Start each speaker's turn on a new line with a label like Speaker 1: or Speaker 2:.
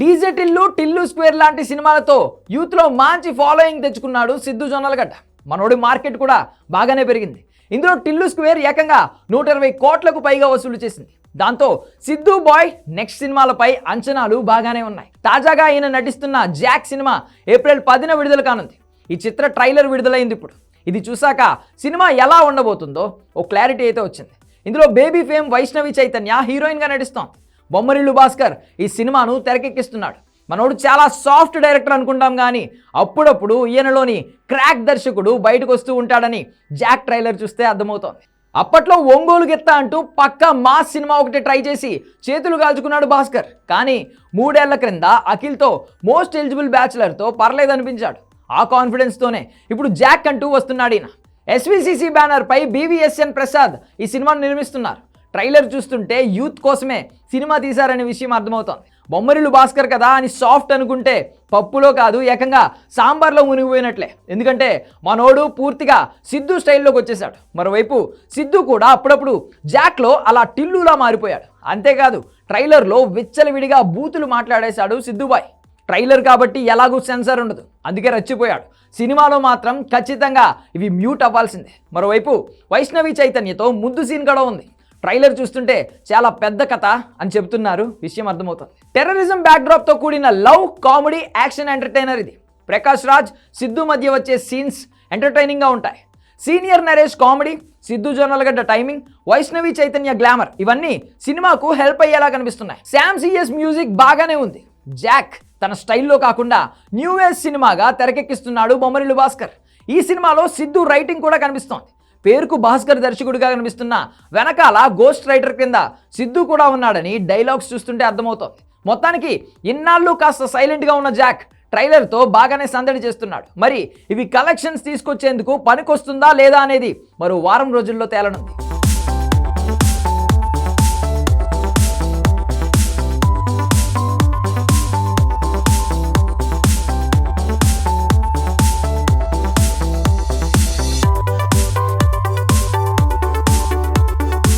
Speaker 1: DJ Tillu Tillu square లాంటి సినిమాలతో యూత్లో మంచి ఫాలోయింగ్ తెచ్చుకున్నాడు సిద్ధు జొన్నలగడ్డ. మనోడి మార్కెట్ కూడా బాగానే పెరిగింది. ఇందులో టిల్లు స్క్వేర్ ఏకంగా నూట ఇరవై కోట్లకు పైగా వసూలు చేసింది. దాంతో సిద్ధు బాయ్ నెక్స్ట్ సినిమాలపై అంచనాలు బాగానే ఉన్నాయి. తాజాగా ఈయన నటిస్తున్న జాక్ సినిమా ఏప్రిల్ పదిన విడుదల కానుంది. ఈ చిత్ర ట్రైలర్ విడుదలైంది ఇప్పుడు. ఇది చూశాక సినిమా ఎలా ఉండబోతుందో ఓ క్లారిటీ అయితే వచ్చింది. ఇందులో బేబీ ఫేమ్ వైష్ణవి చైతన్య హీరోయిన్గా నటిస్తోంది. బొమ్మరిల్లు భాస్కర్ ఈ సినిమాను తెరకెక్కిస్తున్నాడు. మనోడు చాలా సాఫ్ట్ డైరెక్టర్ అనుకుంటాం కానీ అప్పుడప్పుడు ఈయనలోని క్రాక్ దర్శకుడు బయటకు వస్తూ ఉంటాడని జాక్ ట్రైలర్ చూస్తే అర్థమవుతోంది. అప్పట్లో ఒంగోలు గెత్త అంటూ పక్క మాస్ సినిమా ఒకటి ట్రై చేసి చేతులు కాల్చుకున్నాడు భాస్కర్. కానీ మూడేళ్ళ క్రింద అఖిల్తో మోస్ట్ ఎలిజిబుల్ బ్యాచులర్తో పర్లేదనిపించాడు. ఆ కాన్ఫిడెన్స్తోనే ఇప్పుడు జాక్ అంటూ వస్తున్నాడు ఈయన. ఎస్విసిసి బ్యానర్పై బీవీఎస్ఎన్ ప్రసాద్ ఈ సినిమాను నిర్మిస్తున్నారు. ట్రైలర్ చూస్తుంటే యూత్ కోసమే సినిమా తీశారనే విషయం అర్థమవుతోంది. బొమ్మరిల్లు భాస్కర్ కదా అని సాఫ్ట్ అనుకుంటే పప్పులో కాదు ఏకంగా సాంబార్లో మునిగిపోయినట్లే. ఎందుకంటే మనోడు పూర్తిగా సిద్ధు స్టైల్లోకి వచ్చేసాడు మరోవైపు సిద్ధు కూడా అప్పుడప్పుడు జాక్లో అలా టిల్లులా మారిపోయాడు. అంతేకాదు ట్రైలర్లో విచ్చలవిడిగా బూతులు మాట్లాడేశాడు సిద్ధుబాయ్. ట్రైలర్ కాబట్టి ఎలాగూ సెన్సార్ ఉండదు. అందుకే రచ్చిపోయాడు. సినిమాలో మాత్రం ఖచ్చితంగా ఇవి మ్యూట్ అవ్వాల్సిందే. మరోవైపు వైష్ణవి చైతన్యతో ముద్దు సీన్ కూడా ఉంది. ట్రైలర్ చూస్తుంటే చాలా పెద్ద కథ అని చెబుతున్నారు విషయం అర్థమవుతుంది. టెర్రరిజం బ్యాక్డ్రాప్తో కూడిన లవ్ కామెడీ యాక్షన్ ఎంటర్టైనర్ ఇది. ప్రకాష్ రాజ్ సిద్ధు మధ్య వచ్చే సీన్స్ ఎంటర్టైనింగ్గా ఉంటాయి. Senior Naresh comedy Siddhu Jonnalagadda timing Vaishnavi Chaitanya glamour ఇవన్నీ సినిమాకు హెల్ప్ అయ్యేలా కనిపిస్తున్నాయి. శామ్ సిఎస్ మ్యూజిక్ బాగానే ఉంది. జాక్ తన స్టైల్లో కాకుండా న్యూ ఏజ్ సినిమాగా తెరకెక్కిస్తున్నాడు బొమ్మరిల్లు భాస్కర్. ఈ సినిమాలో సిద్ధు రైటింగ్ కూడా కనిపిస్తోంది. పేరుకు భాస్కర్ దర్శకుడిగా కనిపిస్తున్న వెనకాల గోస్ట్ రైటర్ కింద సిద్ధు కూడా ఉన్నాడని డైలాగ్స్ చూస్తుంటే అర్థమవుతోంది. మొత్తానికి ఇన్నాళ్ళు కాస్త సైలెంట్గా ఉన్న జాక్ ట్రైలర్తో బాగానే సందడి చేస్తున్నాడు. మరి ఇవి కలెక్షన్స్ తీసుకొచ్చేందుకు పనికొస్తుందా లేదా అనేది మరో వారం రోజుల్లో తేలనుంది.